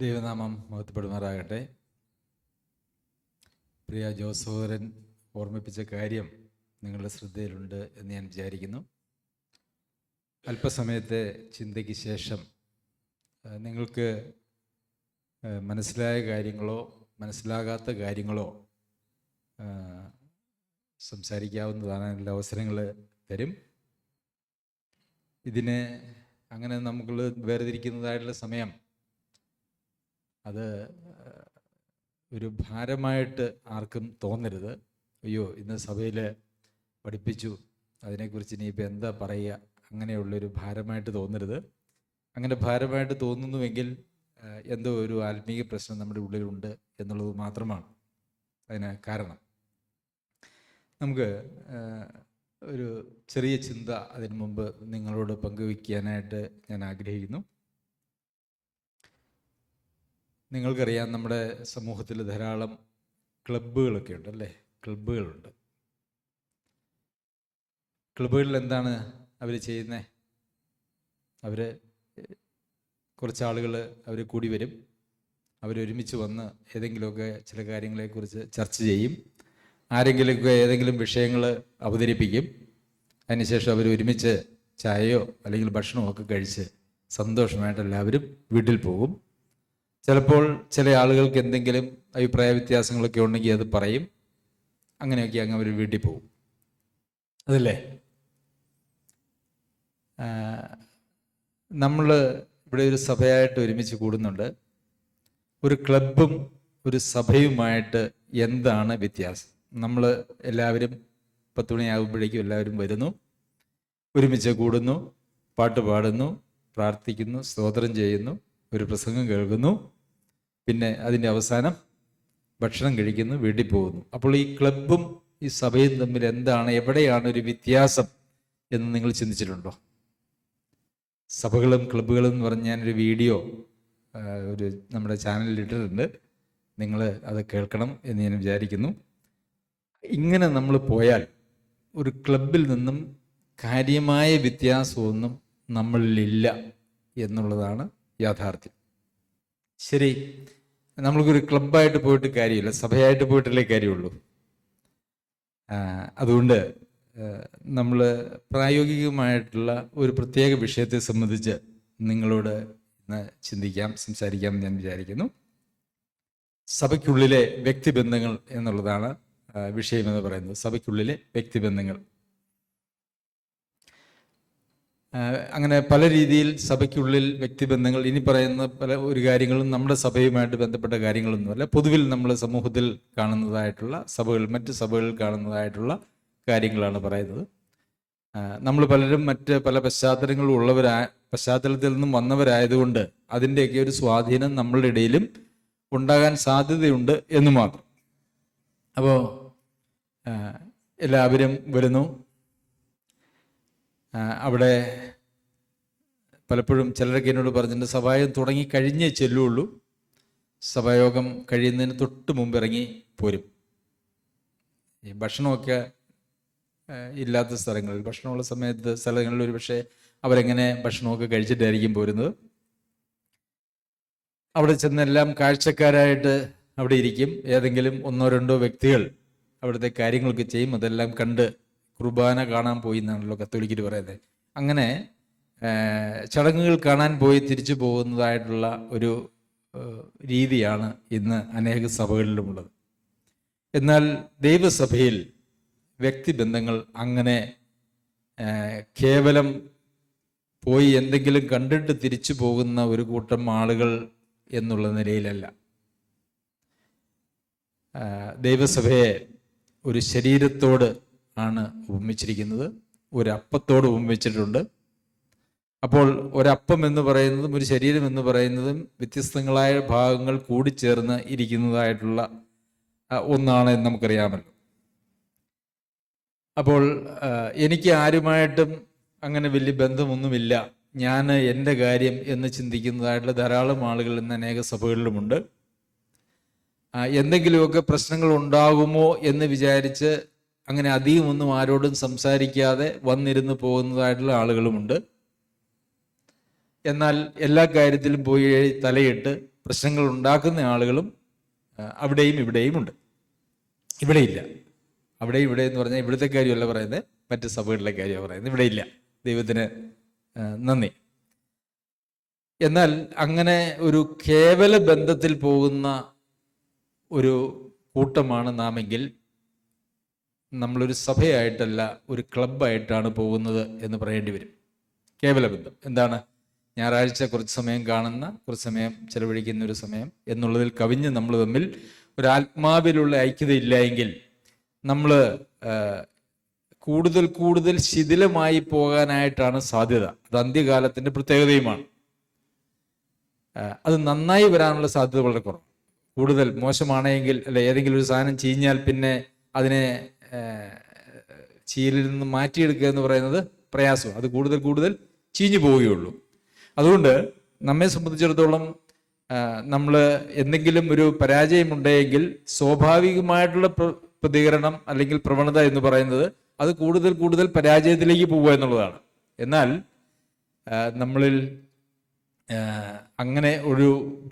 ദൈവനാമം മഹത്വപ്പെടുമാറാകട്ടെ. പ്രിയ ജോസോദരൻ ഓർമ്മിപ്പിച്ച കാര്യം നിങ്ങളുടെ ശ്രദ്ധയിലുണ്ട് എന്ന് ഞാൻ വിചാരിക്കുന്നു. അല്പസമയത്തെ ചിന്തയ്ക്ക് ശേഷം നിങ്ങൾക്ക് മനസ്സിലായ കാര്യങ്ങളോ മനസ്സിലാകാത്ത കാര്യങ്ങളോ സംസാരിക്കാവുന്നതാണ് എല്ലാ അവസരങ്ങൾ തരും. ഇതിനെ അങ്ങനെ നമുക്ക് വേർതിരിക്കുന്നതായിട്ടുള്ള സമയം അത് ഒരു ഭാരമായിട്ട് ആർക്കും തോന്നരുത്. അയ്യോ ഇന്ന് സഭയിൽ പഠിപ്പിച്ചു അതിനെക്കുറിച്ച് ഇനിയിപ്പോൾ എന്താ പറയുക അങ്ങനെയുള്ളൊരു ഭാരമായിട്ട് തോന്നരുത്. അങ്ങനെ ഭാരമായിട്ട് തോന്നുന്നുവെങ്കിൽ എന്തോ ഒരു ആത്മീയ പ്രശ്നം നമ്മുടെ ഉള്ളിലുണ്ട് എന്നുള്ളത് മാത്രമാണ് അതിന് കാരണം. നമുക്ക് ഒരു ചെറിയ ചിന്ത അതിനു മുമ്പ് നിങ്ങളോട് പങ്കുവയ്ക്കാനായിട്ട് ഞാൻ ആഗ്രഹിക്കുന്നു. നിങ്ങൾക്കറിയാം നമ്മുടെ സമൂഹത്തിൽ ധാരാളം ക്ലബ്ബുകളൊക്കെ ഉണ്ട് അല്ലേ? ക്ലബ്ബുകളുണ്ട്. ക്ലബ്ബുകളിൽ എന്താണ് അവർ ചെയ്യുന്നത്? അവർ കുറച്ച് ആളുകൾ അവർ കൂടി വരും. അവരൊരുമിച്ച് വന്ന് ഏതെങ്കിലുമൊക്കെ ചില കാര്യങ്ങളെക്കുറിച്ച് ചർച്ച ചെയ്യും. ആരെങ്കിലുമൊക്കെ ഏതെങ്കിലും വിഷയങ്ങൾ അവതരിപ്പിക്കും. അതിനുശേഷം അവർ ഒരുമിച്ച് ചായയോ അല്ലെങ്കിൽ ഭക്ഷണമോ ഒക്കെ കഴിച്ച് സന്തോഷമായിട്ട് എല്ലാവരും വീട്ടിൽ പോകും. ചിലപ്പോൾ ചില ആളുകൾക്ക് എന്തെങ്കിലും അഭിപ്രായ വ്യത്യാസങ്ങളൊക്കെ ഉണ്ടെങ്കിൽ അത് പറയും. അങ്ങനെയൊക്കെ അങ്ങ് അവർ വീട്ടിൽ പോകും. അതല്ലേ? നമ്മൾ ഇവിടെ ഒരു സഭയായിട്ട് ഒരുമിച്ച് കൂടുന്നുണ്ട്. ഒരു ക്ലബും ഒരു സഭയുമായിട്ട് എന്താണ് വ്യത്യാസം? നമ്മൾ എല്ലാവരും പത്ത് മണിയാകുമ്പോഴേക്കും എല്ലാവരും വരുന്നു. ഒരുമിച്ച് കൂടുന്നു പാട്ട് പാടുന്നു പ്രാർത്ഥിക്കുന്നു സ്തോത്രം ചെയ്യുന്നു ഒരു പ്രസംഗം കേൾക്കുന്നു. പിന്നെ അതിന്റെ അവസാനം ഭക്ഷണം കഴിക്കുന്നു വീട്ടിൽ പോകുന്നു. അപ്പോൾ ഈ ക്ലബും ഈ സഭയും തമ്മിൽ എന്താണ് എവിടെയാണ് ഒരു വ്യത്യാസം എന്ന് നിങ്ങൾ ചിന്തിച്ചിട്ടുണ്ടോ? സഭകളും ക്ലബുകളും എന്ന് പറഞ്ഞ് ഞാനൊരു വീഡിയോ ഒരു നമ്മുടെ ചാനലിൽ ഇട്ടിട്ടുണ്ട്. നിങ്ങൾ അത് കേൾക്കണം എന്ന് ഞാൻ വിചാരിക്കുന്നു. ഇങ്ങനെ നമ്മൾ പോയാൽ ഒരു ക്ലബിൽ നിന്നും കാര്യമായ വ്യത്യാസമൊന്നും നമ്മളിലില്ല എന്നുള്ളതാണ് യാഥാർത്ഥ്യം. ശരി. നമ്മൾക്കൊരു ക്ലബ്ബായിട്ട് പോയിട്ട് കാര്യമില്ല സഭയായിട്ട് പോയിട്ടല്ലേ കാര്യമുള്ളൂ. അതുകൊണ്ട് നമ്മൾ പ്രായോഗികമായിട്ടുള്ള ഒരു പ്രത്യേക വിഷയത്തെ സംബന്ധിച്ച് നിങ്ങളോട് ചിന്തിക്കാം സംസാരിക്കാം എന്ന് ഞാൻ വിചാരിക്കുന്നു. സഭയ്ക്കുള്ളിലെ വ്യക്തിബന്ധങ്ങൾ എന്നുള്ളതാണ് വിഷയമെന്ന് പറയുന്നത്. സഭയ്ക്കുള്ളിലെ വ്യക്തിബന്ധങ്ങൾ. അങ്ങനെ പല രീതിയിൽ സഭയ്ക്കുള്ളിൽ വ്യക്തിബന്ധങ്ങൾ ഇനി പറയുന്ന പല ഒരു കാര്യങ്ങളും നമ്മുടെ സഭയുമായിട്ട് ബന്ധപ്പെട്ട കാര്യങ്ങളൊന്നുമല്ല പൊതുവിൽ നമ്മൾ സമൂഹത്തിൽ കാണുന്നതായിട്ടുള്ള സഭകൾ മറ്റ് സഭകളിൽ കാണുന്നതായിട്ടുള്ള കാര്യങ്ങളാണ് പറയുന്നത്. നമ്മൾ പലരും മറ്റ് പല പശ്ചാത്തലങ്ങളും ഉള്ളവരാ പശ്ചാത്തലത്തിൽ നിന്നും വന്നവരായതുകൊണ്ട് അതിന്റെയൊക്കെ ഒരു സ്വാധീനം നമ്മളുടെ ഇടയിലും ഉണ്ടാകാൻ സാധ്യതയുണ്ട് എന്ന് മാത്രം. അപ്പോൾ എല്ലാവരും വരുന്നു. അവിടെ പലപ്പോഴും ചിലരൊക്കെ എന്നോട് പറഞ്ഞിട്ടുണ്ട് സഭായം തുടങ്ങി കഴിഞ്ഞേ ചെല്ലുള്ളൂ. സഭായോഗം കഴിയുന്നതിന് തൊട്ട് മുമ്പ് ഇറങ്ങി പോരും. ഈ ഭക്ഷണമൊക്കെ ഇല്ലാത്ത സ്ഥലങ്ങളിൽ ഭക്ഷണമുള്ള സമയത്ത് സ്ഥലങ്ങളിൽ ഒരു പക്ഷേ അവരെങ്ങനെ ഭക്ഷണമൊക്കെ കഴിച്ചിട്ടായിരിക്കും പോരുന്നത്. അവിടെ ചെന്നെല്ലാം കാഴ്ചക്കാരായിട്ട് അവിടെ ഇരിക്കും. ഏതെങ്കിലും ഒന്നോ രണ്ടോ വ്യക്തികൾ അവിടുത്തെ കാര്യങ്ങളൊക്കെ ചെയ്യും. അതെല്ലാം കണ്ട് കുർബാന കാണാൻ പോയി എന്നാണല്ലോ കത്തോലിക്കർ പറയുന്നത്. അങ്ങനെ ചടങ്ങുകൾ കാണാൻ പോയി തിരിച്ചു പോകുന്നതായിട്ടുള്ള ഒരു രീതിയാണ് ഇന്ന് അനേക സഭകളിലുമുള്ളത്. എന്നാൽ ദൈവസഭയിൽ വ്യക്തിബന്ധങ്ങൾ അങ്ങനെ കേവലം പോയി എന്തെങ്കിലും കണ്ടിട്ട് തിരിച്ചു പോകുന്ന ഒരു കൂട്ടം ആളുകൾ എന്നുള്ള നിലയിലല്ല. ദൈവസഭയെ ഒരു ശരീരത്തോട് ആണ് ഉപമിച്ചിരിക്കുന്നത്. ഒരപ്പത്തോട് ഉപമിച്ചിട്ടുണ്ട്. അപ്പോൾ ഒരപ്പം എന്ന് പറയുന്നതും ഒരു ശരീരം എന്ന് പറയുന്നതും വ്യത്യസ്തങ്ങളായ ഭാഗങ്ങൾ കൂടിച്ചേർന്ന് ഇരിക്കുന്നതായിട്ടുള്ള ഒന്നാണ് എന്ന് നമുക്കറിയാമല്ലോ. അപ്പോൾ എനിക്ക് ആരുമായിട്ടും അങ്ങനെ വലിയ ബന്ധമൊന്നുമില്ല. ഞാൻ എന്റെ കാര്യം എന്ന് ചിന്തിക്കുന്നതായിട്ടുള്ള ധാരാളം ആളുകൾ ഇന്ന് അനേക സഭകളിലുമുണ്ട്. എന്തെങ്കിലുമൊക്കെ പ്രശ്നങ്ങൾ ഉണ്ടാകുമോ എന്ന് വിചാരിച്ച് അങ്ങനെ അധികം ഒന്നും ആരോടും സംസാരിക്കാതെ വന്നിരുന്ന് പോകുന്നതായിട്ടുള്ള ആളുകളുമുണ്ട്. എന്നാൽ എല്ലാ കാര്യത്തിലും പോയി തലയിട്ട് പ്രശ്നങ്ങൾ ഉണ്ടാക്കുന്ന ആളുകളും അവിടെയും ഇവിടെയും ഉണ്ട്. ഇവിടെയില്ല അവിടെ ഇവിടെ എന്ന് പറഞ്ഞാൽ ഇവിടുത്തെ കാര്യമല്ല പറയുന്നത്. മറ്റ് സഭകളിലെ കാര്യമാണ് പറയുന്നത്. ഇവിടെ ഇല്ല. ദൈവത്തിന് നന്ദി. എന്നാൽ അങ്ങനെ ഒരു കേവല ബന്ധത്തിൽ പോകുന്ന ഒരു കൂട്ടമാണ് നാമെങ്കിൽ നമ്മളൊരു സഭയായിട്ടല്ല ഒരു ക്ലബ്ബായിട്ടാണ് പോകുന്നത് എന്ന് പറയേണ്ടി വരും. കേവല ബന്ധം എന്താണ്? ഞായറാഴ്ച കുറച്ച് സമയം കാണുന്ന കുറച്ച് സമയം ചെലവഴിക്കുന്ന ഒരു സമയം എന്നുള്ളതിൽ കവിഞ്ഞ് നമ്മൾ തമ്മിൽ ഒരു ആത്മാവിലുള്ള ഐക്യത ഇല്ലായെങ്കിൽ നമ്മൾ കൂടുതൽ കൂടുതൽ ശിഥിലമായി പോകാനായിട്ടാണ് സാധ്യത. അത് അന്ത്യകാലത്തിന്റെ പ്രത്യേകതയുമാണ്. അത് നന്നായി വരാനുള്ള സാധ്യത വളരെ കുറവ് കൂടുതൽ മോശമാണെങ്കിൽ അല്ലെ ഏതെങ്കിലും ഒരു സാധനം ചീഞ്ഞാൽ പിന്നെ അതിനെ ചീലിൽ നിന്ന് മാറ്റിയെടുക്കുക എന്ന് പറയുന്നത് പ്രയാസം അത് കൂടുതൽ കൂടുതൽ ചീഞ്ഞു പോവുകയുള്ളൂ. അതുകൊണ്ട് നമ്മെ സംബന്ധിച്ചിടത്തോളം നമ്മൾ എന്തെങ്കിലും ഒരു പരാജയമുണ്ടെങ്കിൽ സ്വാഭാവികമായിട്ടുള്ള പ്രതികരണം അല്ലെങ്കിൽ പ്രവണത എന്ന് പറയുന്നത് അത് കൂടുതൽ കൂടുതൽ പരാജയത്തിലേക്ക് പോവുക എന്നുള്ളതാണ്. എന്നാൽ നമ്മളിൽ അങ്ങനെ ഒരു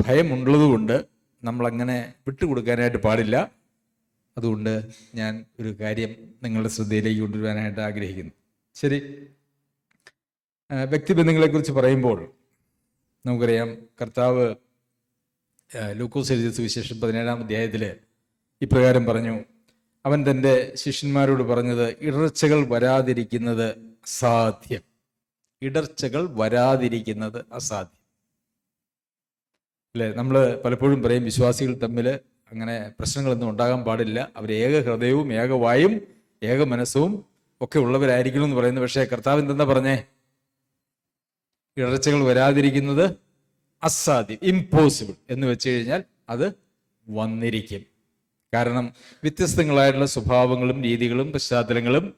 ഭയമുള്ളതുകൊണ്ട് നമ്മളങ്ങനെ വിട്ടുകൊടുക്കാനായിട്ട് പാടില്ല. അതുകൊണ്ട് ഞാൻ ഒരു കാര്യം നിങ്ങളുടെ ശ്രദ്ധയിലേക്ക് കൊണ്ടുവരാനായിട്ട് ആഗ്രഹിക്കുന്നു. ശരി. വ്യക്തിബന്ധങ്ങളെക്കുറിച്ച് പറയുമ്പോൾ നമുക്കറിയാം കർത്താവ് ലൂക്കോസ് എഴുതിയ സുവിശേഷം പതിനേഴാം അധ്യായത്തിൽ ഇപ്രകാരം പറഞ്ഞു അവൻ തന്റെ ശിഷ്യന്മാരോട് പറഞ്ഞത് ഇടർച്ചകൾ വരാതിരിക്കുന്നത് അസാധ്യം. ഇടർച്ചകൾ വരാതിരിക്കുന്നത് അസാധ്യം. അല്ലേ? നമ്മൾ പലപ്പോഴും പറയും വിശ്വാസികൾ തമ്മിൽ അങ്ങനെ പ്രശ്നങ്ങളൊന്നും ഉണ്ടാകാൻ പാടില്ല. അവർ ഏക ഹൃദയവും ഏകവായും ഏക മനസ്സും ഒക്കെ ഉള്ളവരായിരിക്കണം എന്ന് പറയുന്നു. പക്ഷേ കർത്താവ് എന്തെന്നാ പറഞ്ഞേ? ഇടർച്ചകൾ വരാതിരിക്കുന്നത് അസാധ്യം ഇമ്പോസിബിൾ എന്ന് വെച്ച് കഴിഞ്ഞാൽ അത് വന്നിരിക്കും. കാരണം വ്യത്യസ്തങ്ങളായിട്ടുള്ള സ്വഭാവങ്ങളും രീതികളും പശ്ചാത്തലങ്ങളും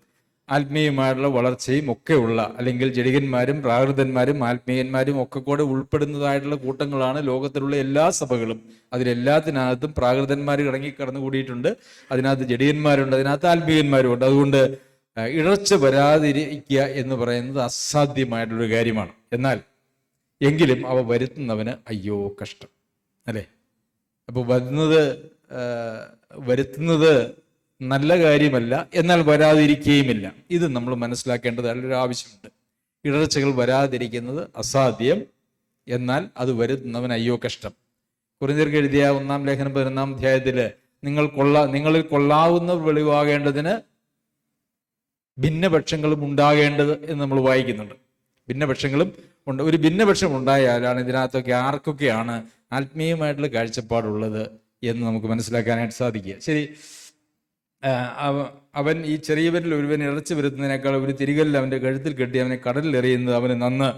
ആത്മീയമായിട്ടുള്ള വളർച്ചയും ഒക്കെ ഉള്ള അല്ലെങ്കിൽ ജഡികന്മാരും പ്രാകൃതന്മാരും ആത്മീയന്മാരും ഒക്കെ കൂടെ ഉൾപ്പെടുന്നതായിട്ടുള്ള കൂട്ടങ്ങളാണ് ലോകത്തിലുള്ള എല്ലാ സഭകളും. അതിലെല്ലാത്തിനകത്തും പ്രാകൃതന്മാർ ഇറങ്ങി കടന്നുകൂടിയിട്ടുണ്ട് അതിനകത്ത് ജഡികന്മാരുണ്ട് അതിനകത്ത് ആത്മീയന്മാരും ഉണ്ട് അതുകൊണ്ട് ആ, വരാതിരിക്കുക എന്ന് പറയുന്നത് അസാധ്യമായിട്ടുള്ളൊരു കാര്യമാണ്. എന്നാൽ എങ്കിലും അവ വരുത്തുന്നവന് അയ്യോ കഷ്ടം. അല്ലേ? അപ്പോൾ വരുന്നത് വരുത്തുന്നത് നല്ല കാര്യമല്ല എന്നാൽ വരാതിരിക്കുകയുമില്ല. ഇത് നമ്മൾ മനസ്സിലാക്കേണ്ടത് ഒരു ആവശ്യമുണ്ട്. ഇടർച്ചകൾ വരാതിരിക്കുന്നത് അസാധ്യം എന്നാൽ അത് വരുന്നവൻ അയ്യോ കഷ്ടം. കുറിഞ്ഞർക്ക് എഴുതിയ ഒന്നാം ലേഖനം പതിനൊന്നാം അധ്യായത്തിൽ നിങ്ങൾ കൊള്ള നിങ്ങളിൽ കൊള്ളാവുന്ന വെളിവാകേണ്ടതിന് ഭിന്നപക്ഷങ്ങളും ഉണ്ടാകേണ്ടത് എന്ന് നമ്മൾ വായിക്കുന്നുണ്ട്. ഭിന്നപക്ഷങ്ങളും ഉണ്ട്. ഒരു ഭിന്നപക്ഷം ഉണ്ടായാലാണ് ഇതിനകത്തൊക്കെ ആർക്കൊക്കെയാണ് ആത്മീയമായിട്ടുള്ള കാഴ്ചപ്പാടുള്ളത് എന്ന് നമുക്ക് മനസ്സിലാക്കാനായിട്ട് സാധിക്കുക. ശരി. അവൻ ഈ ചെറിയവരിൽ ഒരുവൻ ഇറച്ചു വരുത്തുന്നതിനേക്കാൾ ഒരു തിരികല്ല അവന്റെ കഴുത്തിൽ കെട്ടി അവനെ കടലിൽ എറിയുന്നത് അവന് നന്ന്.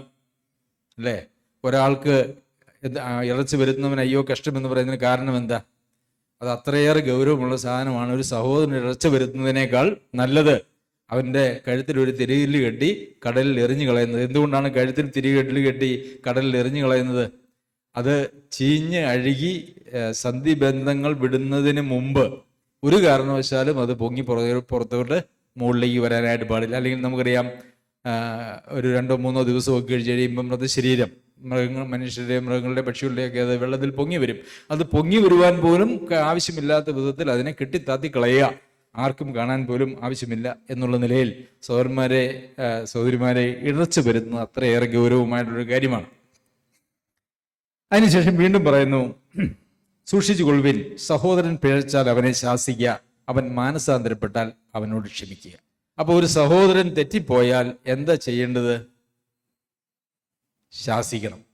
അല്ലേ? ഒരാൾക്ക് ഇറച്ചു വരുത്തുന്നവൻ അയ്യോ കഷ്ടം എന്ന് പറയുന്നതിന് കാരണം എന്താ? അത് അത്രയേറെ ഗൗരവമുള്ള സാധനമാണ്. ഒരു സഹോദരൻ ഇറച്ചി വരുത്തുന്നതിനേക്കാൾ നല്ലത് അവന്റെ കഴുത്തിൽ ഒരു തിരികല്ല് കെട്ടി കടലിൽ എറിഞ്ഞു കളയുന്നത്. എന്തുകൊണ്ടാണ് കഴുത്തിൽ തിരികെട്ടിൽ കെട്ടി കടലിൽ എറിഞ്ഞു കളയുന്നത്? അത് ചീഞ്ഞ് അഴുകി സന്ധി സന്ധിബന്ധങ്ങൾ വിടുന്നതിന് മുമ്പ് ഒരു കാരണവശാലും അത് പൊങ്ങി പുറകെ പുറത്തോട്ട് മുകളിലേക്ക് വരാനായിട്ട് പാടില്ല. അല്ലെങ്കിൽ നമുക്കറിയാം ഒരു രണ്ടോ മൂന്നോ ദിവസമൊക്കെ കഴിച്ച് കഴിയുമ്പം അത് ശരീരം മൃഗങ്ങൾ മനുഷ്യരുടെയും മൃഗങ്ങളുടെ പക്ഷികളുടെയൊക്കെ അത് വെള്ളത്തിൽ പൊങ്ങി വരും. അത് പൊങ്ങി വരുവാൻ പോലും ആവശ്യമില്ലാത്ത വിധത്തിൽ അതിനെ കെട്ടിത്താത്തി കളയുക. ആർക്കും കാണാൻ പോലും ആവശ്യമില്ല എന്നുള്ള നിലയിൽ സഹോദരന്മാരെ സഹോദരിമാരെ ഇടച്ചു വരുന്നത് അത്രയേറെ ഗൗരവമായിട്ടുള്ളൊരു കാര്യമാണ്. അതിനുശേഷം വീണ്ടും പറയുന്നു സൂക്ഷിച്ചു കൊള്ളുവിൻ സഹോദരൻ പിഴച്ചാൽ അവനെ ശാസിക്കുക. അവൻ മാനസാന്തരപ്പെട്ടാൽ അവനോട് ക്ഷമിക്കുക. അപ്പോൾ ഒരു സഹോദരൻ തെറ്റിപ്പോയാൽ എന്താ ചെയ്യേണ്ടത്? ശാസിക്കണം.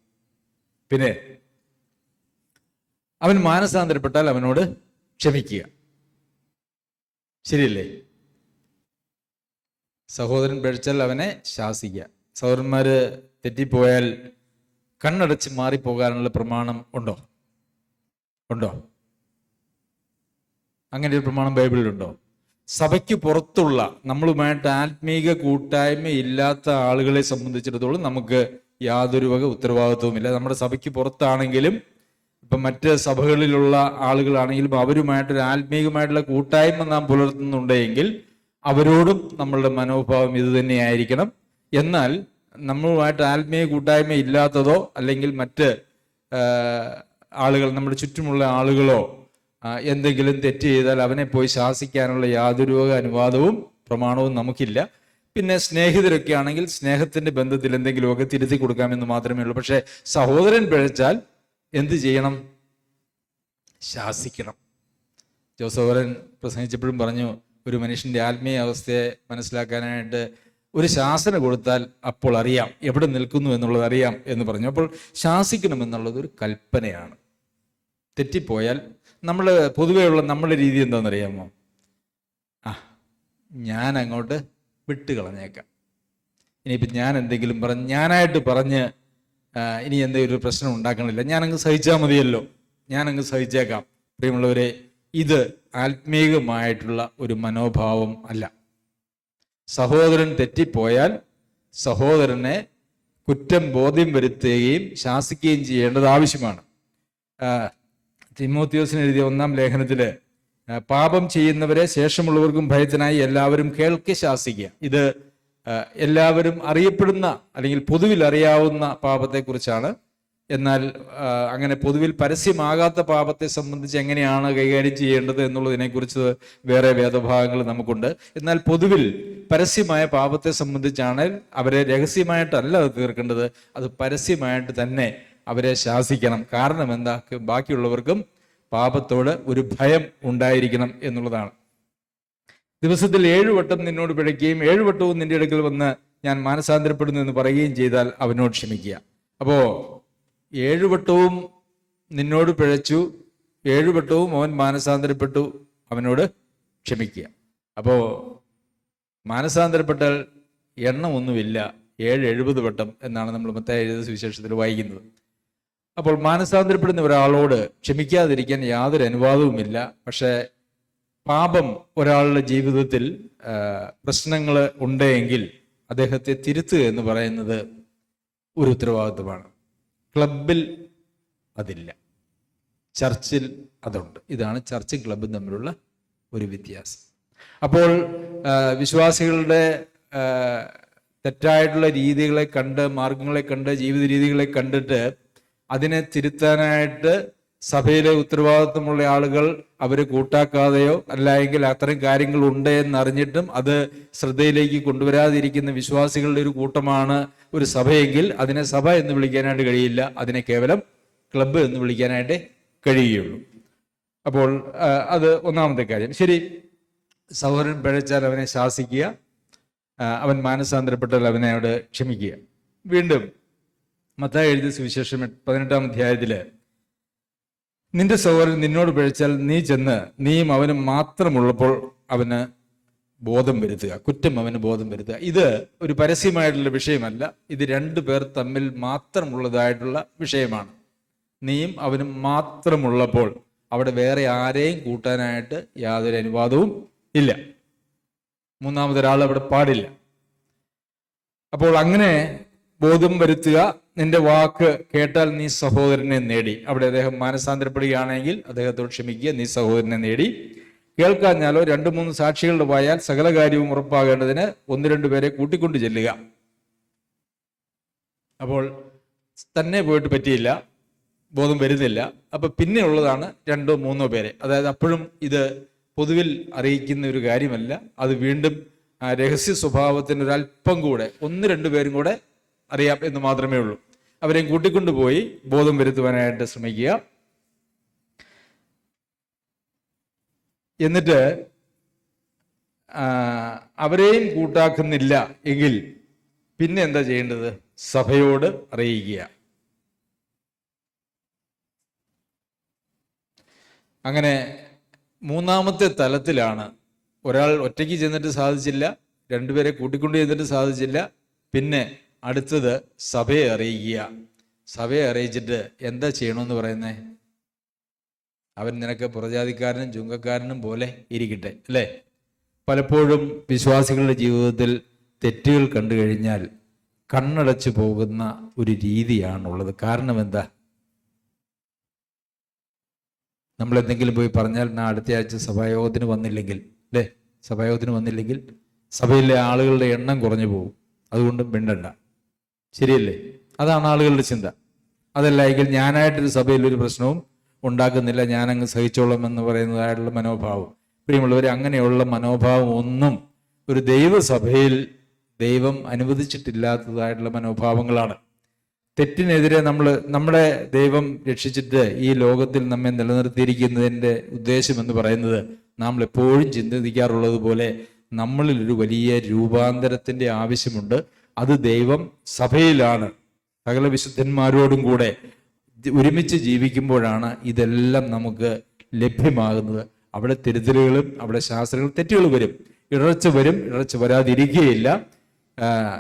പിന്നെ അവൻ മാനസാന്തരപ്പെട്ടാൽ അവനോട് ക്ഷമിക്കുക. ശരിയല്ലേ? സഹോദരൻ പിഴച്ചാൽ അവനെ ശാസിക്കുക. സഹോദരന്മാര് തെറ്റിപ്പോയാൽ കണ്ണടച്ച് മാറിപ്പോകാനുള്ള പ്രമാണം ഉണ്ടോ? ഉണ്ടോ? അങ്ങനെ ഒരു പ്രമാണം ബൈബിളിലുണ്ടോ? സഭയ്ക്ക് പുറത്തുള്ള നമ്മളുമായിട്ട് ആത്മീക കൂട്ടായ്മ ഇല്ലാത്ത ആളുകളെ സംബന്ധിച്ചിടത്തോളം നമുക്ക് യാതൊരു വക ഉത്തരവാദിത്വവുമില്ല. നമ്മുടെ സഭയ്ക്ക് പുറത്താണെങ്കിലും ഇപ്പം മറ്റ് സഭകളിലുള്ള ആളുകളാണെങ്കിലും അവരുമായിട്ടൊരു ആത്മീകമായിട്ടുള്ള കൂട്ടായ്മ നാം പുലർത്തുന്നുണ്ടെങ്കിൽ അവരോടും നമ്മളുടെ മനോഭാവം ഇത് തന്നെയായിരിക്കണം. എന്നാൽ നമ്മളുമായിട്ട് ആത്മീയ കൂട്ടായ്മ ഇല്ലാത്തതോ അല്ലെങ്കിൽ മറ്റ് ആളുകൾ നമ്മുടെ ചുറ്റുമുള്ള ആളുകളോ എന്തെങ്കിലും തെറ്റ് ചെയ്താൽ അവനെ പോയി ശാസിക്കാനുള്ള യാതൊരു അനുവാദവും പ്രമാണവും നമുക്കില്ല. പിന്നെ സ്നേഹിതരൊക്കെ ആണെങ്കിൽ സ്നേഹത്തിന്റെ ബന്ധത്തിൽ എന്തെങ്കിലുമൊക്കെ തിരുത്തി കൊടുക്കാമെന്ന് മാത്രമേ ഉള്ളൂ. പക്ഷേ സഹോദരൻ പിഴച്ചാൽ എന്ത് ചെയ്യണം? ശാസിക്കണം. ജോസോവരൻ പ്രസംഗിച്ചപ്പോഴും പറഞ്ഞു ഒരു മനുഷ്യന്റെ ആത്മീയ അവസ്ഥയെ മനസ്സിലാക്കാനായിട്ട് ഒരു ശാസന കൊടുത്താൽ അപ്പോൾ അറിയാം എവിടെ നിൽക്കുന്നു എന്നുള്ളത് അറിയാം എന്ന് പറഞ്ഞു. അപ്പോൾ ശാസിക്കണം എന്നുള്ളത് ഒരു കൽപ്പനയാണ്. തെറ്റിപ്പോയാൽ നമ്മൾ പൊതുവെയുള്ള നമ്മുടെ രീതി എന്താണെന്നറിയാമോ? ആ ഞാൻ അങ്ങോട്ട് വിട്ട് കളഞ്ഞേക്കാം ഇനിയിപ്പം ഞാൻ എന്തെങ്കിലും പറഞ്ഞ് ഞാനായിട്ട് പറഞ്ഞ് ഇനി എന്തെങ്കിലും ഒരു പ്രശ്നം ഉണ്ടാക്കണില്ല. ഞാനങ്ങ് സഹിച്ചാൽ മതിയല്ലോ. ഞാനങ്ങ് സഹിച്ചേക്കാം. പ്രിയമുള്ളവരെ ഇത് ആത്മീകമായിട്ടുള്ള ഒരു മനോഭാവം അല്ല. സഹോദരൻ തെറ്റിപ്പോയാൽ സഹോദരനെ കുറ്റം ബോധ്യം വരുത്തുകയും ശാസിക്കുകയും ചെയ്യേണ്ടത് ആവശ്യമാണ്. തിമോത്യോസിന് എഴുതിയ ഒന്നാം ലേഖനത്തിൽ പാപം ചെയ്യുന്നവരെ ശേഷമുള്ളവർക്കും ഭയത്തിനായി എല്ലാവരും കേൾക്കെ ശാസിക്കുക. ഇത് എല്ലാവരും അറിയപ്പെടുന്ന അല്ലെങ്കിൽ പൊതുവിൽ അറിയാവുന്ന പാപത്തെക്കുറിച്ചാണ് എന്നാൽ അങ്ങനെ പൊതുവിൽ പരസ്യമാകാത്ത പാപത്തെ സംബന്ധിച്ച് എങ്ങനെയാണ് കൈകാര്യം ചെയ്യേണ്ടത് എന്നുള്ളതിനെക്കുറിച്ച് വേറെ വേദഭാഗങ്ങൾ നമുക്കുണ്ട്. എന്നാൽ പൊതുവിൽ പരസ്യമായ പാപത്തെ സംബന്ധിച്ചാണ് അവരെ രഹസ്യമായിട്ടല്ല അത് തീർക്കേണ്ടത്. അത് പരസ്യമായിട്ട് തന്നെ അവരെ ശാസിക്കണം. കാരണം എന്താ? ബാക്കിയുള്ളവർക്കും പാപത്തോട് ഒരു ഭയം ഉണ്ടായിരിക്കണം എന്നുള്ളതാണ്. ദിവസത്തിൽ ഏഴു വട്ടം നിന്നോട് പിഴയ്ക്കുകയും ഏഴു വട്ടവും നിന്റെ അടുക്കൽ വന്ന് ഞാൻ മാനസാന്തരപ്പെടുന്നു എന്ന് പറയുകയും ചെയ്താൽ അവനോട് ക്ഷമിക്കുക. അപ്പോ ഏഴു വട്ടവും നിന്നോട് പിഴച്ചു ഏഴുവട്ടവും അവൻ മാനസാന്തരപ്പെട്ടു അവനോട് ക്ഷമിക്കുക. അപ്പോൾ മാനസാന്തരപ്പെട്ടാൽ എണ്ണമൊന്നുമില്ല ഏഴ് എഴുപത് വട്ടം എന്നാണ് നമ്മൾ മത്തായി എഴുത സുവിശേഷത്തിൽ വായിക്കുന്നത്. അപ്പോൾ മാനസാന്തരപ്പെടുന്ന ഒരാളോട് ക്ഷമിക്കാതിരിക്കാൻ യാതൊരു അനുവാദവുമില്ല. പക്ഷേ പാപം ഒരാളുടെ ജീവിതത്തിൽ പ്രശ്നങ്ങൾ ഉണ്ടെങ്കിൽ അദ്ദേഹത്തെ തിരുത്തുക എന്ന് പറയുന്നത് ഒരു ഉത്തരവാദിത്വമാണ്. ക്ലബിൽ അതില്ല. ചർച്ചിൽ അതുണ്ട്. ഇതാണ് ചർച്ചും ക്ലബും തമ്മിലുള്ള ഒരു വ്യത്യാസം. അപ്പോൾ വിശ്വാസികളുടെ തെറ്റായിട്ടുള്ള രീതികളെ കണ്ട് മാർഗങ്ങളെ കണ്ട് ജീവിത രീതികളെ കണ്ടിട്ട് അതിനെ തിരുത്താനായിട്ട് സഭയിലെ ഉത്തരവാദിത്വമുള്ള ആളുകൾ അവരെ കൂട്ടാക്കാതെയോ അല്ലെങ്കിൽ അത്തരം കാര്യങ്ങൾ ഉണ്ട് എന്നറിഞ്ഞിട്ടും അത് ശ്രദ്ധയിലേക്ക് കൊണ്ടുവരാതിരിക്കുന്ന വിശ്വാസികളുടെ ഒരു കൂട്ടമാണ് ഒരു സഭയെങ്കിൽ അതിനെ സഭ എന്ന് വിളിക്കാനായിട്ട് കഴിയില്ല. അതിനെ കേവലം ക്ലബ്ബ് എന്ന് വിളിക്കാനായിട്ട് കഴിയുകയുള്ളൂ. അപ്പോൾ അത് ഒന്നാമത്തെ കാര്യം. ശരി സഹോദരൻ പിഴച്ചാൽ അവനെ ശാസിക്കുക അവൻ മാനസാന്തരപ്പെട്ടാൽ അവനെ അവിടെ ക്ഷമിക്കുക. വീണ്ടും മത്തായി എഴുതിയ സുവിശേഷം പതിനെട്ടാം അധ്യായത്തിൽ നിന്റെ സഹോദരൻ നിന്നോട് പിഴച്ചാൽ നീ ചെന്ന് നീയും അവനും മാത്രമുള്ളപ്പോൾ അവന് ബോധം വരുത്തുക. കുറ്റം അവന് ബോധം വരുത്തുക. ഇത് ഒരു പരസ്യമായിട്ടുള്ള വിഷയമല്ല. ഇത് രണ്ടു പേർ തമ്മിൽ മാത്രമുള്ളതായിട്ടുള്ള വിഷയമാണ്. നീയും അവനും മാത്രമുള്ളപ്പോൾ അവിടെ വേറെ ആരെയും കൂട്ടാനായിട്ട് യാതൊരു അനുവാദവും ഇല്ല. മൂന്നാമതൊരാൾ അവിടെ പാടില്ല. അപ്പോൾ അങ്ങനെ ബോധം വരുത്തുക നിന്റെ വാക്ക് കേട്ടാൽ നീ സഹോദരനെ നേടി. അവിടെ അദ്ദേഹം മാനസാന്തരപ്പെടുകയാണെങ്കിൽ അദ്ദേഹത്തോട് ക്ഷമിക്കുക നീ സഹോദരനെ നേടി. കേൾക്കാഞ്ഞാലോ രണ്ടു മൂന്ന് സാക്ഷികളുടെ വായാൽ സകല കാര്യവും ഉറപ്പാകേണ്ടതിന് ഒന്ന് രണ്ടു പേരെ കൂട്ടിക്കൊണ്ടു ചെല്ലുക. അപ്പോൾ തന്നെ പോയിട്ട് പറ്റിയില്ല ബോധം വരുന്നില്ല. അപ്പൊ പിന്നെ ഉള്ളതാണ് രണ്ടോ മൂന്നോ പേരെ. അതായത് അപ്പോഴും ഇത് പൊതുവിൽ അറിയിക്കുന്ന ഒരു കാര്യമല്ല. അത് വീണ്ടും രഹസ്യ സ്വഭാവത്തിന് ഒരല്പം കൂടെ ഒന്ന് രണ്ടു പേരും കൂടെ അറിയാം എന്ന് മാത്രമേ ഉള്ളൂ. അവരെയും കൂട്ടിക്കൊണ്ടുപോയി ബോധം വരുത്തുവാനായിട്ട് ശ്രമിക്കുക. എന്നിട്ട് അവരെയും കൂട്ടാക്കുന്നില്ല എങ്കിൽ പിന്നെ എന്താ ചെയ്യേണ്ടത്? സഭയോട് അറിയിക്കുക. അങ്ങനെ മൂന്നാമത്തെ തലത്തിലാണ് ഒരാൾ ഒറ്റയ്ക്ക് ചെന്നിട്ട് സാധിച്ചില്ല രണ്ടുപേരെ കൂട്ടിക്കൊണ്ട് ചെന്നിട്ട് സാധിച്ചില്ല പിന്നെ അടുത്തത് സഭയെ അറിയിക്കുക. സഭയെ അറിയിച്ചിട്ട് എന്താ ചെയ്യണമെന്ന് പറയുന്നേ? അവൻ നിനക്ക് പുറജാതിക്കാരനും ചുങ്കക്കാരനും പോലെ ഇരിക്കട്ടെ അല്ലേ? പലപ്പോഴും വിശ്വാസികളുടെ ജീവിതത്തിൽ തെറ്റുകൾ കണ്ടു കഴിഞ്ഞാൽ കണ്ണടച്ചു പോകുന്ന ഒരു രീതിയാണുള്ളത്. കാരണം എന്താ? നമ്മൾ എന്തെങ്കിലും പോയി പറഞ്ഞാൽ ഞാൻ അടുത്ത ആഴ്ച സഭായോഗത്തിന് വന്നില്ലെങ്കിൽ അല്ലേ? സഭായോഗത്തിന് വന്നില്ലെങ്കിൽ സഭയിലെ ആളുകളുടെ എണ്ണം കുറഞ്ഞു പോകും. അതുകൊണ്ടും മിണ്ടണ്ട. ശരിയല്ലേ? അതാണ് ആളുകളുടെ ചിന്ത. അതല്ല എങ്കിൽ ഞാനായിട്ടൊരു സഭയിൽ ഒരു പ്രശ്നവും ഉണ്ടാക്കുന്നില്ല ഞാനങ്ങ് സഹിച്ചോളാം എന്ന് പറയുന്നതായിട്ടുള്ള മനോഭാവം. പ്രിയമുള്ളവർ അങ്ങനെയുള്ള മനോഭാവം ഒന്നും ഒരു ദൈവസഭയിൽ ദൈവം അനുവദിച്ചിട്ടില്ലാത്തതായിട്ടുള്ള മനോഭാവങ്ങളാണ്. തെറ്റിനെതിരെ നമ്മൾ നമ്മുടെ ദൈവം രക്ഷിച്ചിട്ട് ഈ ലോകത്തിൽ നമ്മെ നിലനിർത്തിയിരിക്കുന്നതിന്റെ ഉദ്ദേശം എന്ന് പറയുന്നത് നമ്മൾ എപ്പോഴും ചിന്തിക്കാറുള്ളത് പോലെ നമ്മളിൽ ഒരു വലിയ രൂപാന്തരത്തിന്റെ ആവശ്യമുണ്ട്. അത് ദൈവം സഭയിലാണ്. സകല വിശുദ്ധന്മാരോടും കൂടെ ഒരുമിച്ച് ജീവിക്കുമ്പോഴാണ് ഇതെല്ലാം നമുക്ക് ലഭ്യമാകുന്നത്. അവിടെ തിരുത്തലുകളും അവിടെ ശാസ്ത്രങ്ങളും തെറ്റുകൾ വരും. ഇടർച്ച വരും ഇടർച്ച വരാതിരിക്കുകയില്ല.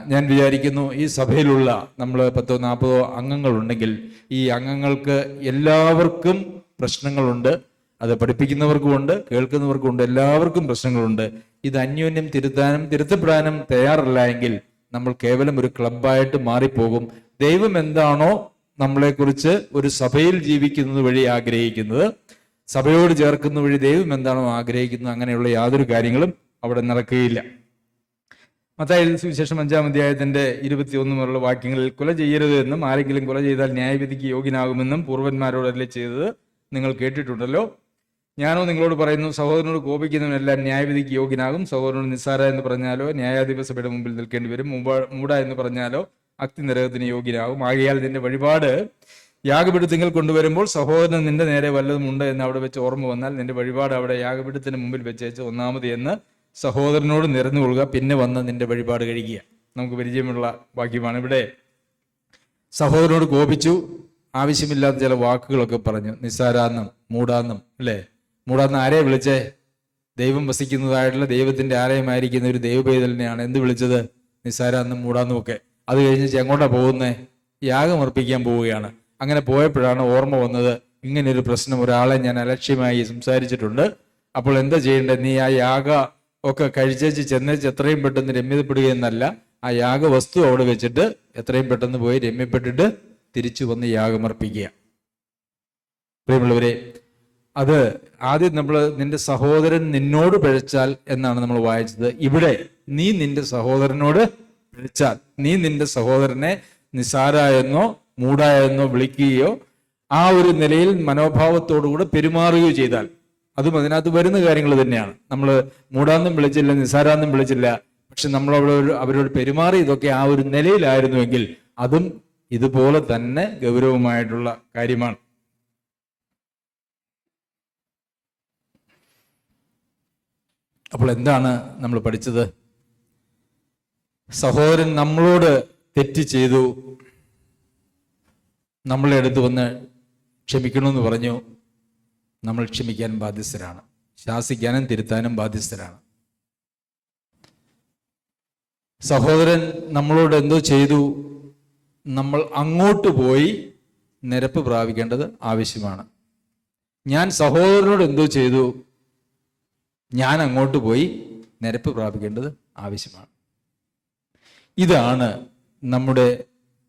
ഞാൻ വിചാരിക്കുന്നു ഈ സഭയിലുള്ള നമ്മൾ പത്തോ നാൽപ്പതോ അംഗങ്ങളുണ്ടെങ്കിൽ ഈ അംഗങ്ങൾക്ക് എല്ലാവർക്കും പ്രശ്നങ്ങളുണ്ട്. അത് പഠിപ്പിക്കുന്നവർക്കുമുണ്ട് കേൾക്കുന്നവർക്കുമുണ്ട് എല്ലാവർക്കും പ്രശ്നങ്ങളുണ്ട്. ഇത് അന്യോന്യം തിരുത്താനും തിരുത്തപ്പെടാനും തയ്യാറല്ല എങ്കിൽ നമ്മൾ കേവലം ഒരു ക്ലബായിട്ട് മാറിപ്പോകും. ദൈവം എന്താണോ നമ്മളെക്കുറിച്ച് ഒരു സഭയിൽ ജീവിക്കുന്നത് വഴി ആഗ്രഹിക്കുന്നത് സഭയോട് ചേർക്കുന്ന വഴി ദൈവം എന്താണോ ആഗ്രഹിക്കുന്നത് അങ്ങനെയുള്ള യാതൊരു കാര്യങ്ങളും അവിടെ നടക്കുകയില്ല. മത്തായി സുവിശേഷം അഞ്ചാം അധ്യായത്തിന്റെ ഇരുപത്തിയൊന്ന് മുതലുള്ള വാക്യങ്ങളിൽ കൊല ചെയ്യരുത് എന്നും ആരെങ്കിലും കൊല ചെയ്താൽ ന്യായവിധിക്ക് യോഗ്യനാകുമെന്നും പൂർവന്മാരോടല്ലേ ചെയ്തത് നിങ്ങൾ കേട്ടിട്ടുണ്ടല്ലോ. ഞാനോ നിങ്ങളോട് പറയുന്നു സഹോദരനോട് കോപിക്കുന്നവനെല്ലാം ന്യായവിധിക്ക് യോഗ്യനാകും. സഹോദരനോട് നിസ്സാര എന്ന് പറഞ്ഞാലോ ന്യായാധിപ സഭയുടെ മുമ്പിൽ നിൽക്കേണ്ടി വരും. മൂട എന്ന് പറഞ്ഞാലോ അക്തി നരകത്തിന് യോഗ്യനാകും. ആകയാൽ നിന്റെ വഴിപാട് യാഗപീഠത്തിങ്കൽ കൊണ്ടുവരുമ്പോൾ സഹോദരൻ നിന്റെ നേരെ വല്ലതുമുണ്ട് എന്ന് അവിടെ വെച്ച് ഓർമ്മ വന്നാൽ നിന്റെ വഴിപാട് അവിടെ യാഗപീഠത്തിന് മുമ്പിൽ വെച്ചേച്ച് ഒന്നാമത് എന്ന് സഹോദരനോട് നിരന്നു കൊള്ളുക. പിന്നെ വന്ന് നിന്റെ വഴിപാട് കഴിക്കുക. നമുക്ക് പരിചയമുള്ള വാക്യമാണ് ഇവിടെ. സഹോദരനോട് കോപിച്ചു ആവശ്യമില്ലാത്ത ചില വാക്കുകളൊക്കെ പറഞ്ഞു. നിസ്സാരാന്നം മൂടാന്നം അല്ലേ? മൂടാന്നം ആരെ വിളിച്ചേ? ദൈവം വസിക്കുന്നതായിട്ടുള്ള ദൈവത്തിന്റെ ആലയമായിരിക്കുന്ന ഒരു ദൈവപേതലിനെയാണ് എന്ത് വിളിച്ചത്? നിസ്സാരാന്നം മൂടാന്നും ഒക്കെ. അത് കഴിഞ്ഞ് എങ്ങോട്ടാ പോകുന്നേ? യാഗം അർപ്പിക്കാൻ പോവുകയാണ്. അങ്ങനെ പോയപ്പോഴാണ് ഓർമ്മ വന്നത് ഇങ്ങനെ ഒരു പ്രശ്നം. ഒരാളെ ഞാൻ അലക്ഷ്യമായി സംസാരിച്ചിട്ടുണ്ട്. അപ്പോൾ എന്താ ചെയ്യേണ്ടത് നീ ആ യാഗ ഒക്കെ കഴിച്ചേച്ച് ചെന്നേച്ച് എത്രയും പെട്ടെന്ന് രമ്യതപ്പെടുക എന്നല്ല ആ യാഗ വസ്തു അവിടെ വെച്ചിട്ട് എത്രയും പെട്ടെന്ന് പോയി രമ്യപ്പെട്ടിട്ട് തിരിച്ചു വന്ന് യാഗമർപ്പിക്കുക പ്രിയമുള്ളവരെ അത് ആദ്യം നമ്മൾ നിന്റെ സഹോദരൻ നിന്നോട് പിഴച്ചാൽ എന്നാണ് നമ്മൾ വായിച്ചത്. ഇവിടെ നീ നിന്റെ സഹോദരനോട് പിഴച്ചാൽ. നീ നിന്റെ സഹോദരനെ നിസാരായെന്നോ മൂടായെന്നോ വിളിക്കുകയോ ആ ഒരു നിലയിൽ മനോഭാവത്തോടുകൂടെ പെരുമാറുകയോ ചെയ്താൽ. അതും അതിനകത്ത് വരുന്ന കാര്യങ്ങൾ തന്നെയാണ്. നമ്മൾ മൂടാന്നും വിളിച്ചില്ല നിസാരാന്നും വിളിച്ചില്ല. പക്ഷെ നമ്മൾ അവിടെ അവരോട് പെരുമാറി ഇതൊക്കെ ആ ഒരു നിലയിലായിരുന്നുവെങ്കിൽ അതും ഇതുപോലെ തന്നെ ഗൗരവമായിട്ടുള്ള കാര്യമാണ്. അപ്പോൾ എന്താണ് നമ്മൾ പഠിച്ചത്? സഹോദരൻ നമ്മളോട് തെറ്റ് ചെയ്തു. നമ്മളെ അടുത്ത് വന്ന് ക്ഷമിക്കണമെന്ന് പറഞ്ഞു. നമ്മൾ ക്ഷമിക്കാൻ ബാധ്യസ്ഥരാണ്. ശാസിക്കാനും തിരുത്താനും ബാധ്യസ്ഥരാണ്. സഹോദരൻ നമ്മളോട് എന്തോ ചെയ്തു. നമ്മൾ അങ്ങോട്ട് പോയി നിരപ്പ് പ്രാപിക്കേണ്ടത് ആവശ്യമാണ്. ഞാൻ സഹോദരനോട് എന്തോ ചെയ്തു. ഞാൻ അങ്ങോട്ട് പോയി നിരപ്പ് പ്രാപിക്കേണ്ടത് ആവശ്യമാണ്. ഇതാണ് നമ്മുടെ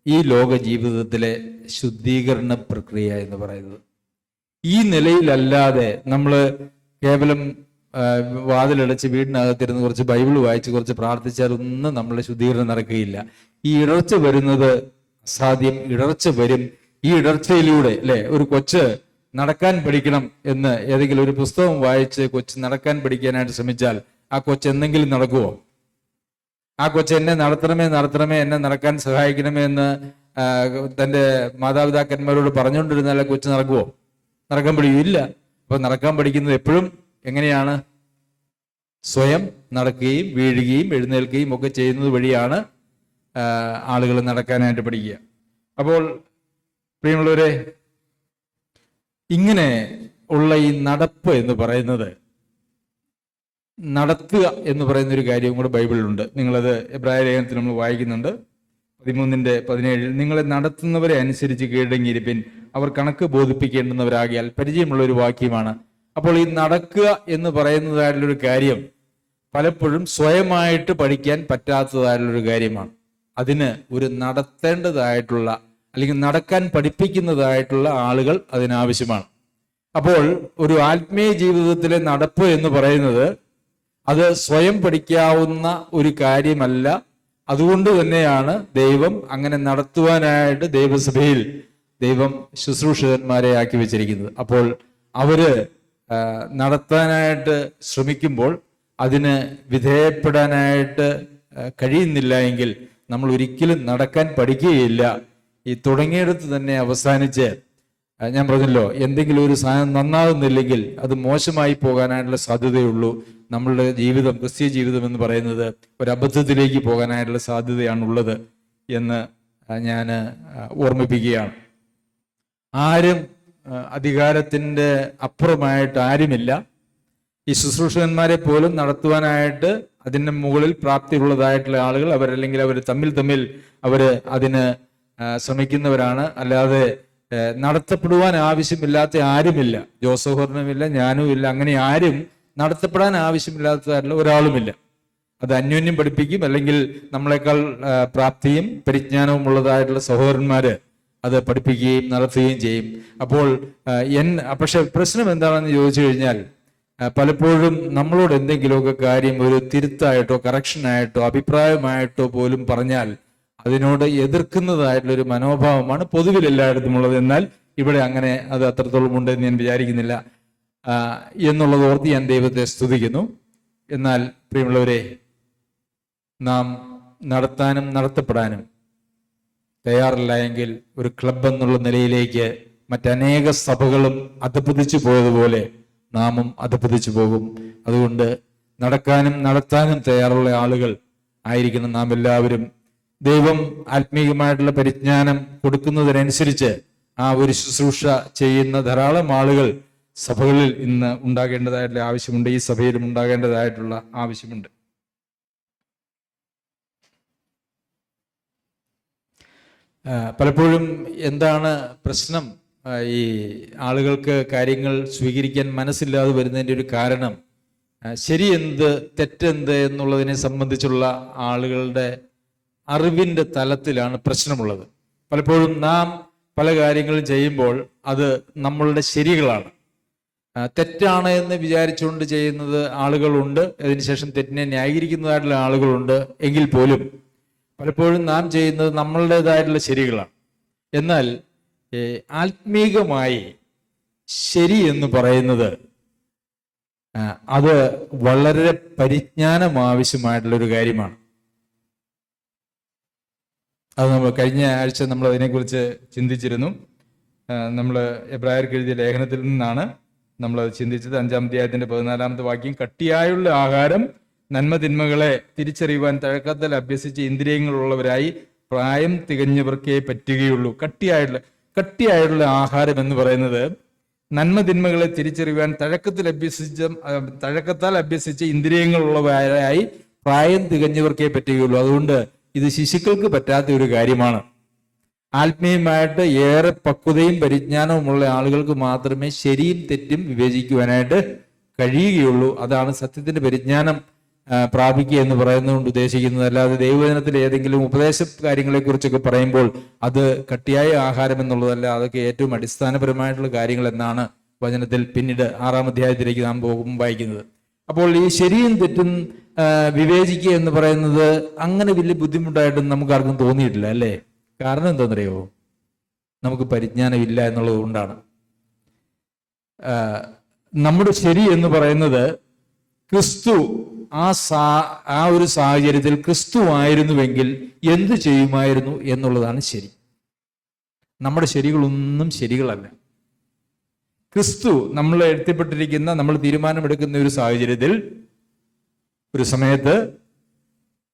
ഈ ലോക ജീവിതത്തിലെ ശുദ്ധീകരണ പ്രക്രിയ എന്ന് പറയുന്നത്. ഈ നിലയിലല്ലാതെ നമ്മൾ കേവലം വാതിലടച്ച് വീടിനകത്തിരുന്ന് കുറച്ച് ബൈബിൾ വായിച്ച് കുറച്ച് പ്രാർത്ഥിച്ചാൽ ഒന്നും നമ്മളെ ശുദ്ധീകരണം നടക്കുകയില്ല. ഈ ഇടർച്ച വരുന്നത് അസാധ്യം. ഇടർച്ച വരും. ഈ ഇടർച്ചയിലൂടെ അല്ലെ? ഒരു കൊച്ച് നടക്കാൻ പഠിക്കണം എന്ന് ഏതെങ്കിലും ഒരു പുസ്തകം വായിച്ച് കൊച്ച് നടക്കാൻ പഠിക്കാനായിട്ട് ശ്രമിച്ചാൽ ആ കൊച്ച് എന്തെങ്കിലും നടക്കുമോ ആ കൊച്ച് എന്നെ നടത്തണമേ നടത്തണമേ എന്നെ നടക്കാൻ സഹായിക്കണമേ എന്ന് തന്റെ മാതാപിതാക്കന്മാരോട് പറഞ്ഞുകൊണ്ടിരുന്നാൽ കൊച്ചു നടക്കുമോ നടക്കാൻ ഇല്ല അപ്പൊ നടക്കാൻ പഠിക്കുന്നത് എപ്പോഴും എങ്ങനെയാണ്? സ്വയം നടക്കുകയും വീഴുകയും എഴുന്നേൽക്കുകയും ഒക്കെ ചെയ്യുന്നത് വഴിയാണ് ആളുകൾ നടക്കാനായിട്ട് പഠിക്കുക. അപ്പോൾ പ്രിയമുള്ളവരെ ഇങ്ങനെ ഉള്ള ഈ നടപ്പ് എന്ന് പറയുന്നത് നടത്തുക എന്ന് പറയുന്ന ഒരു കാര്യവും കൂടെ ബൈബിളിലുണ്ട്. നിങ്ങളത് എബ്രായ ലേഖനത്തിൽ നമ്മൾ വായിക്കുന്നുണ്ട്. പതിമൂന്നിന്റെ പതിനേഴിൽ നിങ്ങളെ നടത്തുന്നവരെ അനുസരിച്ച് കീഴടങ്ങിയിരിപ്പിൻ അവർ കണക്ക് ബോധിപ്പിക്കേണ്ടുന്നവരാകിയാൽ പരിചയമുള്ള ഒരു വാക്യമാണ്. അപ്പോൾ ഈ നടക്കുക എന്ന് പറയുന്നതായിട്ടുള്ളൊരു കാര്യം പലപ്പോഴും സ്വയമായിട്ട് പഠിക്കാൻ പറ്റാത്തതായിട്ടുള്ളൊരു കാര്യമാണ്. അതിന് ഒരു നടത്തേണ്ടതായിട്ടുള്ള അല്ലെങ്കിൽ നടക്കാൻ പഠിപ്പിക്കുന്നതായിട്ടുള്ള ആളുകൾ അതിനാവശ്യമാണ്. അപ്പോൾ ഒരു ആത്മീയ ജീവിതത്തിലെ നടപ്പ് എന്ന് പറയുന്നത് അത് സ്വയം പഠിക്കാവുന്ന ഒരു കാര്യമല്ല. അതുകൊണ്ട് തന്നെയാണ് ദൈവം അങ്ങനെ നടത്തുവാനായിട്ട് ദൈവസഭയിൽ ദൈവം ശുശ്രൂഷകന്മാരെ ആക്കി വെച്ചിരിക്കുന്നത്. അപ്പോൾ അവർ നടത്താനായിട്ട് ശ്രമിക്കുമ്പോൾ അതിന് വിധേയപ്പെടാനായിട്ട് കഴിയുന്നില്ല എങ്കിൽ നമ്മൾ ഒരിക്കലും നടക്കാൻ പഠിക്കുകയില്ല. ഈ തുടങ്ങിയിടത്ത് തന്നെ അവസാനിച്ച് ഞാൻ പറഞ്ഞല്ലോ എന്തെങ്കിലും ഒരു സാധനം നന്നാകുന്നില്ലെങ്കിൽ അത് മോശമായി പോകാനായിട്ടുള്ള സാധ്യതയുള്ളൂ. നമ്മളുടെ ജീവിതം ക്രിസ്തീയ ജീവിതം എന്ന് പറയുന്നത് ഒരു അബദ്ധത്തിലേക്ക് പോകാനായിട്ടുള്ള സാധ്യതയാണുള്ളത് എന്ന് ഞാൻ ഓർമ്മിപ്പിക്കുകയാണ്. ആരും അധികാരത്തിന്റെ അപ്പുറമായിട്ട് ആരുമില്ല. ഈ ശുശ്രൂഷകന്മാരെ പോലും നടത്തുവാനായിട്ട് അതിന്റെ മുകളിൽ പ്രാപ്തിയുള്ളതായിട്ടുള്ള ആളുകൾ അവരല്ലെങ്കിൽ അവർ തമ്മിൽ തമ്മിൽ അവർ അതിന് ശ്രമിക്കുന്നവരാണ്. അല്ലാതെ നടത്തപ്പെടുവാൻ ആവശ്യമില്ലാത്ത ആരുമില്ല. ജോസഫറിനുമില്ല ഞാനും ഇല്ല അങ്ങനെ ആരും നടത്തപ്പെടാൻ ആവശ്യമില്ലാത്തതായിട്ടുള്ള ഒരാളുമില്ല. അത് അന്യോന്യം പഠിപ്പിക്കും. അല്ലെങ്കിൽ നമ്മളെക്കാൾ പ്രാപ്തിയും പരിജ്ഞാനവും ഉള്ളതായിട്ടുള്ള സഹോദരന്മാര് അത് പഠിപ്പിക്കുകയും നടത്തുകയും ചെയ്യും. അപ്പോൾ എൻ പക്ഷെ പ്രശ്നം എന്താണെന്ന് ചോദിച്ചു കഴിഞ്ഞാൽ പലപ്പോഴും നമ്മളോട് എന്തെങ്കിലുമൊക്കെ കാര്യം ഒരു തിരുത്തായിട്ടോ കറക്ഷനായിട്ടോ അഭിപ്രായമായിട്ടോ പോലും പറഞ്ഞാൽ അതിനോട് എതിർക്കുന്നതായിട്ടുള്ള ഒരു മനോഭാവമാണ് പൊതുവിൽ എല്ലായിടത്തും ഉള്ളത്. എന്നാൽ ഇവിടെ അങ്ങനെ അത് അത്രത്തോളം ഉണ്ടെന്ന് ഞാൻ വിചാരിക്കുന്നില്ല. എന്നുള്ളത് ഓർത്ത് ഞാൻ ദൈവത്തെ സ്തുതിക്കുന്നു. എന്നാൽ പ്രിയമുള്ളവരെ നാം നടത്താനും നടത്തപ്പെടാനും തയ്യാറില്ല എങ്കിൽ ഒരു ക്ലബ് എന്നുള്ള നിലയിലേക്ക് മറ്റനേക സഭകളും അധപ്പതിച്ചു പോയതുപോലെ നാമും അധപ്പതിച്ചു പോകും. അതുകൊണ്ട് നടക്കാനും നടത്താനും തയ്യാറുള്ള ആളുകൾ ആയിരിക്കണം നാം എല്ലാവരും. ദൈവം ആത്മീയമായിട്ടുള്ള പരിജ്ഞാനം കൊടുക്കുന്നതിനനുസരിച്ച് ആ ഒരു ശുശ്രൂഷ ചെയ്യുന്ന ധാരാളം ആളുകൾ സഭകളിൽ ഇന്ന് ഉണ്ടാകേണ്ടതായിട്ടുള്ള ആവശ്യമുണ്ട് ഈ സഭയിലും ഉണ്ടാകേണ്ടതായിട്ടുള്ള ആവശ്യമുണ്ട്. പലപ്പോഴും എന്താണ് പ്രശ്നം? ഈ ആളുകൾക്ക് കാര്യങ്ങൾ സ്വീകരിക്കാൻ മനസ്സില്ലാതെ വരുന്നതിന്റെ ഒരു കാരണം ശരിയെന്ത് തെറ്റെന്ത് എന്നുള്ളതിനെ സംബന്ധിച്ചുള്ള ആളുകളുടെ അറിവിന്റെ തലത്തിലാണ് പ്രശ്നമുള്ളത്. പലപ്പോഴും നാം പല കാര്യങ്ങളും ചെയ്യുമ്പോൾ അത് നമ്മളുടെ ശരികളാണ്. തെറ്റാണ് എന്ന് വിചാരിച്ചുകൊണ്ട് ചെയ്യുന്നത് ആളുകളുണ്ട്. അതിനുശേഷം തെറ്റിനെ ന്യായീകരിക്കുന്നതായിട്ടുള്ള ആളുകളുണ്ട് എങ്കിൽ പോലും പലപ്പോഴും നാം ചെയ്യുന്നത് നമ്മളുടേതായിട്ടുള്ള ശരികളാണ്. എന്നാൽ ആത്മീകമായി ശരി എന്ന് പറയുന്നത് അത് വളരെ പരിജ്ഞാനം ആവശ്യമായിട്ടുള്ള ഒരു കാര്യമാണ്. അത് നമ്മൾ കഴിഞ്ഞ ആഴ്ച നമ്മൾ അതിനെക്കുറിച്ച് ചിന്തിച്ചിരുന്നു. നമ്മൾ എബ്രായർക്ക് എഴുതിയ ലേഖനത്തിൽ നിന്നാണ് നമ്മൾ ചിന്തിച്ചത്. അഞ്ചാം അധ്യായത്തിന്റെ പതിനാലാമത്തെ വാക്യം കട്ടിയായുള്ള ആഹാരം നന്മ തിന്മകളെ തിരിച്ചറിയുവാൻ തഴക്കത്തിൽ അഭ്യസിച്ച ഇന്ദ്രിയങ്ങളുള്ളവരായി പ്രായം തികഞ്ഞവർക്കേ പറ്റുകയുള്ളൂ. കട്ടിയായുള്ള കട്ടിയായുള്ള ആഹാരം എന്ന് പറയുന്നത് നന്മ തിന്മകളെ തിരിച്ചറിയുവാൻ തഴക്കത്തിൽ അഭ്യസിച്ച തഴക്കത്താൽ അഭ്യസിച്ച ഇന്ദ്രിയങ്ങളുള്ളവരായി പ്രായം തികഞ്ഞവർക്കേ പറ്റുകയുള്ളൂ. അതുകൊണ്ട് ഇത് ശിശുക്കൾക്ക് പറ്റാത്ത ഒരു കാര്യമാണ്. ആത്മീയമായിട്ട് ഏറെ പക്വതയും പരിജ്ഞാനവുമുള്ള ആളുകൾക്ക് മാത്രമേ ശരിയും തെറ്റും വിവേചിക്കുവാനായിട്ട് കഴിയുകയുള്ളൂ. അതാണ് സത്യത്തിന്റെ പരിജ്ഞാനം പ്രാപിക്കുക എന്ന് പറയുന്നതുകൊണ്ട് ഉദ്ദേശിക്കുന്നത്. അല്ലാതെ ദൈവജനത്തിൽ ഏതെങ്കിലും ഉപദേശ കാര്യങ്ങളെ കുറിച്ചൊക്കെ പറയുമ്പോൾ അത് കട്ടിയായ ആഹാരം എന്നുള്ളതല്ല അതൊക്കെ ഏറ്റവും അടിസ്ഥാനപരമായിട്ടുള്ള കാര്യങ്ങൾ എന്നാണ് വചനത്തിൽ പിന്നീട് ആറാം അധ്യായത്തിലേക്ക് നാം പോകും വായിക്കുന്നത്. അപ്പോൾ ഈ ശരിയും തെറ്റും വിവേചിക്കുക എന്ന് പറയുന്നത് അങ്ങനെ വലിയ ബുദ്ധിമുട്ടായിട്ടും നമുക്ക് ആർക്കും തോന്നിയിട്ടില്ല അല്ലേ? കാരണം എന്താണെന്നറിയോ? നമുക്ക് പരിജ്ഞാനമില്ല എന്നുള്ളത് കൊണ്ടാണ്. നമ്മുടെ ശരി എന്ന് പറയുന്നത് ക്രിസ്തു ആ സാ ആ ഒരു സാഹചര്യത്തിൽ ക്രിസ്തു ആയിരുന്നുവെങ്കിൽ എന്തു ചെയ്യുമായിരുന്നു എന്നുള്ളതാണ് ശരി. നമ്മുടെ ശരികളൊന്നും ശരികളല്ല. ക്രിസ്തു നമ്മൾ എഴുത്തപ്പെട്ടിരിക്കുന്ന നമ്മൾ തീരുമാനമെടുക്കുന്ന ഒരു സാഹചര്യത്തിൽ ഒരു സമയത്ത്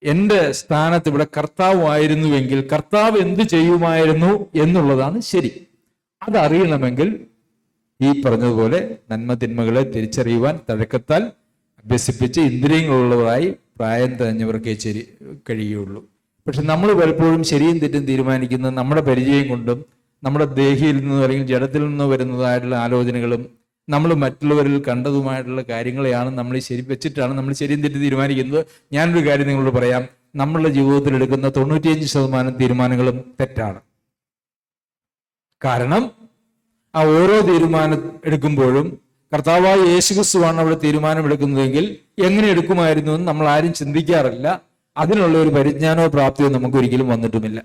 എന്റെ സ്ഥാനത്ത് ഇവിടെ കർത്താവ് ആയിരുന്നുവെങ്കിൽ കർത്താവ് എന്ത് ചെയ്യുമായിരുന്നു എന്നുള്ളതാണ് ശരി. അതറിയണമെങ്കിൽ ഈ പറഞ്ഞതുപോലെ നന്മ തിന്മകളെ തിരിച്ചറിയുവാൻ തഴക്കത്താൽ അഭ്യസിപ്പിച്ച് ഇന്ദ്രിയങ്ങളുള്ളവരായി പ്രായം തെഞ്ഞവർക്കേ ശരി കഴിയുള്ളൂ. പക്ഷെ നമ്മൾ പലപ്പോഴും ശരിയും തെറ്റും തീരുമാനിക്കുന്നത് നമ്മുടെ പരിചയം കൊണ്ടും നമ്മുടെ ദേഹിയിൽ നിന്നും അല്ലെങ്കിൽ ജഡത്തിൽ നിന്നോ വരുന്നതായിട്ടുള്ള ആലോചനകളും നമ്മൾ മറ്റുള്ളവരിൽ കണ്ടതുമായിട്ടുള്ള കാര്യങ്ങളെയാണ് നമ്മൾ ശരി വെച്ചിട്ടാണ് നമ്മൾ ശരിയും തെറ്റി തീരുമാനിക്കുന്നത്. ഞാനൊരു കാര്യം നിങ്ങളോട് പറയാം. നമ്മളുടെ ജീവിതത്തിൽ എടുക്കുന്ന തൊണ്ണൂറ്റിയഞ്ച് ശതമാനം തീരുമാനങ്ങളും തെറ്റാണ്. കാരണം ആ ഓരോ തീരുമാനം എടുക്കുമ്പോഴും കർത്താവായ യേശുക്രിസ്തുവാണ് അവിടെ തീരുമാനമെടുക്കുന്നതെങ്കിൽ എങ്ങനെ എടുക്കുമായിരുന്നു എന്ന് നമ്മൾ ആരും ചിന്തിക്കാറില്ല. അതിനുള്ള ഒരു പരിജ്ഞാനോ പ്രാപ്തിയോ നമുക്ക് ഒരിക്കലും വന്നിട്ടുമില്ല.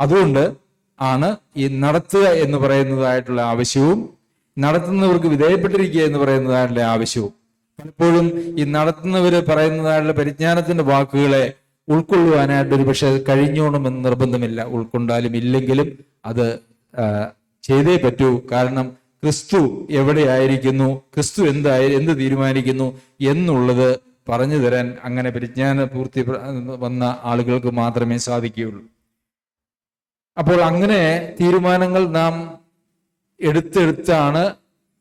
അതുകൊണ്ട് ആണ് ഈ നടത്തുക എന്ന് പറയുന്നതായിട്ടുള്ള ആവശ്യവും നടത്തുന്നവർക്ക് വിധേയപ്പെട്ടിരിക്കുക എന്ന് പറയുന്നതായിട്ടുള്ള ആവശ്യവും. പലപ്പോഴും ഈ നടത്തുന്നവർ പറയുന്നതായിട്ടുള്ള പരിജ്ഞാനത്തിന്റെ വാക്കുകളെ ഉൾക്കൊള്ളുവാനായിട്ട് ഒരു പക്ഷെ കഴിഞ്ഞോണമെന്ന് നിർബന്ധമില്ല. ഉൾക്കൊണ്ടാലും ഇല്ലെങ്കിലും അത് ചെയ്തേ പറ്റൂ. കാരണം ക്രിസ്തു എവിടെയായിരിക്കുന്നു? ക്രിസ്തു എന്തായി എന്ത് തീരുമാനിക്കുന്നു എന്നുള്ളത് പറഞ്ഞു തരാൻ അങ്ങനെ പരിജ്ഞാന പൂർത്തി വന്ന ആളുകൾക്ക് മാത്രമേ സാധിക്കുകയുള്ളൂ. അപ്പോൾ അങ്ങനെ തീരുമാനങ്ങൾ നാം എടുത്തെടുത്താണ്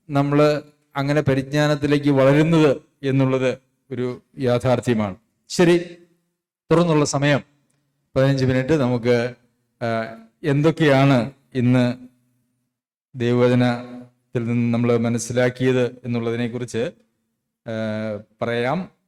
നമ്മൾ അങ്ങനെ പരിജ്ഞാനത്തിലേക്ക് വളരുന്നത് എന്നുള്ളത് ഒരു യാഥാർത്ഥ്യമാണ്. ശരി തുറന്നുള്ള സമയം. പതിനഞ്ച് മിനിറ്റ് നമുക്ക് എന്തൊക്കെയാണ് ഇന്ന് ദൈവവചനത്തിൽ നിന്ന് നമ്മൾ മനസ്സിലാക്കിയത് എന്നുള്ളതിനെക്കുറിച്ച് പറയാം.